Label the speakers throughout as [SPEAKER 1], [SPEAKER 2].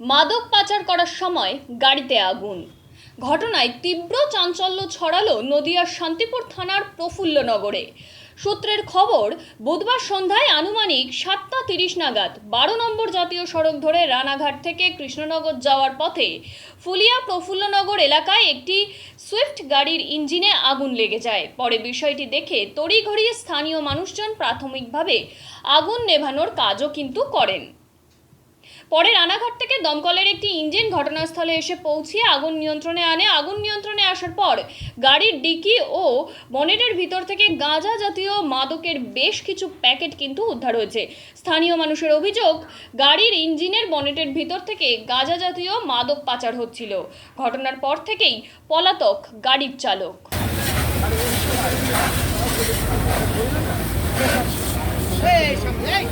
[SPEAKER 1] মাদক পাচার করার সময় গাড়িতে আগুন। ঘটনায় তীব্র চাঞ্চল্য ছড়ালো নদিয়ার শান্তিপুর থানার প্রফুল্লনগরে সূত্রের খবর, বুধবার সন্ধ্যায় আনুমানিক সাতটা তিরিশ নাগাদ বারো নম্বর জাতীয় সড়ক ধরে রানাঘাট থেকে কৃষ্ণনগর যাওয়ার পথে ফুলিয়া প্রফুল্লনগর এলাকায় একটি সুইফট গাড়ির ইঞ্জিনে আগুন লেগে যায়। পরে বিষয়টি দেখে তড়িঘড়ি স্থানীয় মানুষজন প্রাথমিকভাবে আগুন নেভানোর কাজও কিন্তু করেন। পরে রানাঘাট থেকে দমকলের একটি ইঞ্জিন ঘটনাস্থলে এসে পৌঁছিয়ে আগুন নিয়ন্ত্রণে আনে। আগুন নিয়ন্ত্রণে আসার পর গাড়ির ডিকি ও বনেটের ভিতর থেকে গাঁজা জাতীয় মাদকের বেশ কিছু প্যাকেট কিন্তু উদ্ধার হয়েছে। স্থানীয় মানুষের অভিযোগ, গাড়ির ইঞ্জিনের বনেটের ভিতর থেকে গাঁজা জাতীয় মাদক পাচার হচ্ছিল। ঘটনার পর থেকেই পলাতক গাড়ির চালক।
[SPEAKER 2] এই।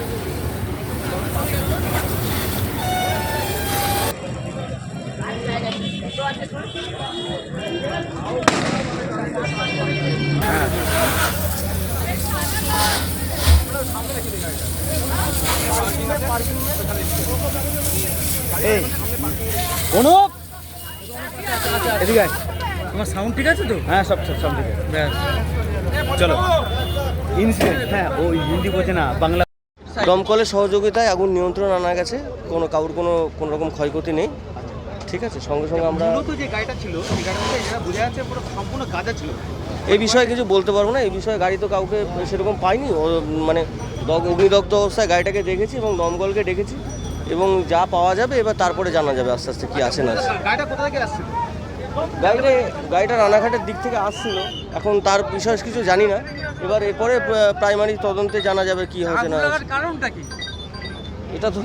[SPEAKER 2] অনুপ! এদিকে
[SPEAKER 3] তোমার সাউন্ড ঠিক আছে তো?
[SPEAKER 2] হ্যাঁ সব সব সব ঠিক আছে।
[SPEAKER 3] ব্যাস।
[SPEAKER 2] চলো। ইনসিডেন্ট হ্যাঁ ওই হিন্দি বোঝে না বাংলা
[SPEAKER 4] দমকলের সহযোগিতায় আগুন নিয়ন্ত্রণ আনা গেছে। কোনো কাউর কোনো কোনো রকম ক্ষয়ক্ষতি নেই। ঠিক আছে সঙ্গে সঙ্গে আমরা
[SPEAKER 3] মূলত যে গাড়িটা ছিল সেই গাড়িটা এটা বোঝা যাচ্ছে পুরো সম্পূর্ণ গাঁজা ছিল।
[SPEAKER 4] এই বিষয়ে কিছু বলতে পারব না এই বিষয়ে গাড়ি তো কাউকে সেরকম পাইনি। মানে অগ্নিদগ্ধ অবস্থায় গাড়িটাকে দেখেছি এবং দমকলকে ডেকেছি এবং যা পাওয়া যাবে এবার তারপরে জানা যাবে আস্তে আস্তে কি আছে না আছে।
[SPEAKER 3] গাড়িটা কোথা থেকে আসছিল?
[SPEAKER 4] গাড়িটা গাড়িটা রানাঘাটের দিক থেকে আসছিল। এখন তার বিষয়ে কিছু জানি না। এবার এরপরে প্রাইমারি তদন্তে জানা যাবে কি হয়েছে না
[SPEAKER 3] কারণটা কি?
[SPEAKER 4] এটা তো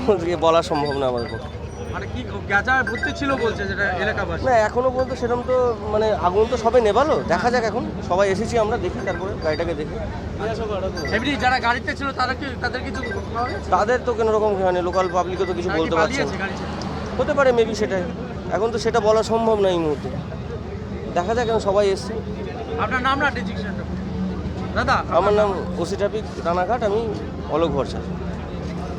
[SPEAKER 4] বলা সম্ভব না আমার পক্ষে।
[SPEAKER 3] মানে কি ভর্তি ছিল বলছে যেটা এলাকাবাসী?
[SPEAKER 4] না এখনও পর্যন্ত সেরকম তো মানে আগুন তো সবে নেভালো দেখা যাক এখন। সবাই এসেছি আমরা দেখি তারপরে গাড়িটাকে দেখি।
[SPEAKER 3] এমনি যারা গাড়িতে ছিল তারা কি তাদের কিছু
[SPEAKER 4] তাদের তো কোনো রকম মানে লোকাল পাবলিকও তো কিছু বলতে পারছে না। হতে পারে মেবি সেটাই। এখন তো সেটা বলা সম্ভব না এই মুহূর্তে। দেখা যাক এখন সবাই এসছে।
[SPEAKER 3] আপনার নাম না দাদা?
[SPEAKER 4] আমার নাম ওসি ট্রাফিক রানাঘাট আমি অলোক ভরসা।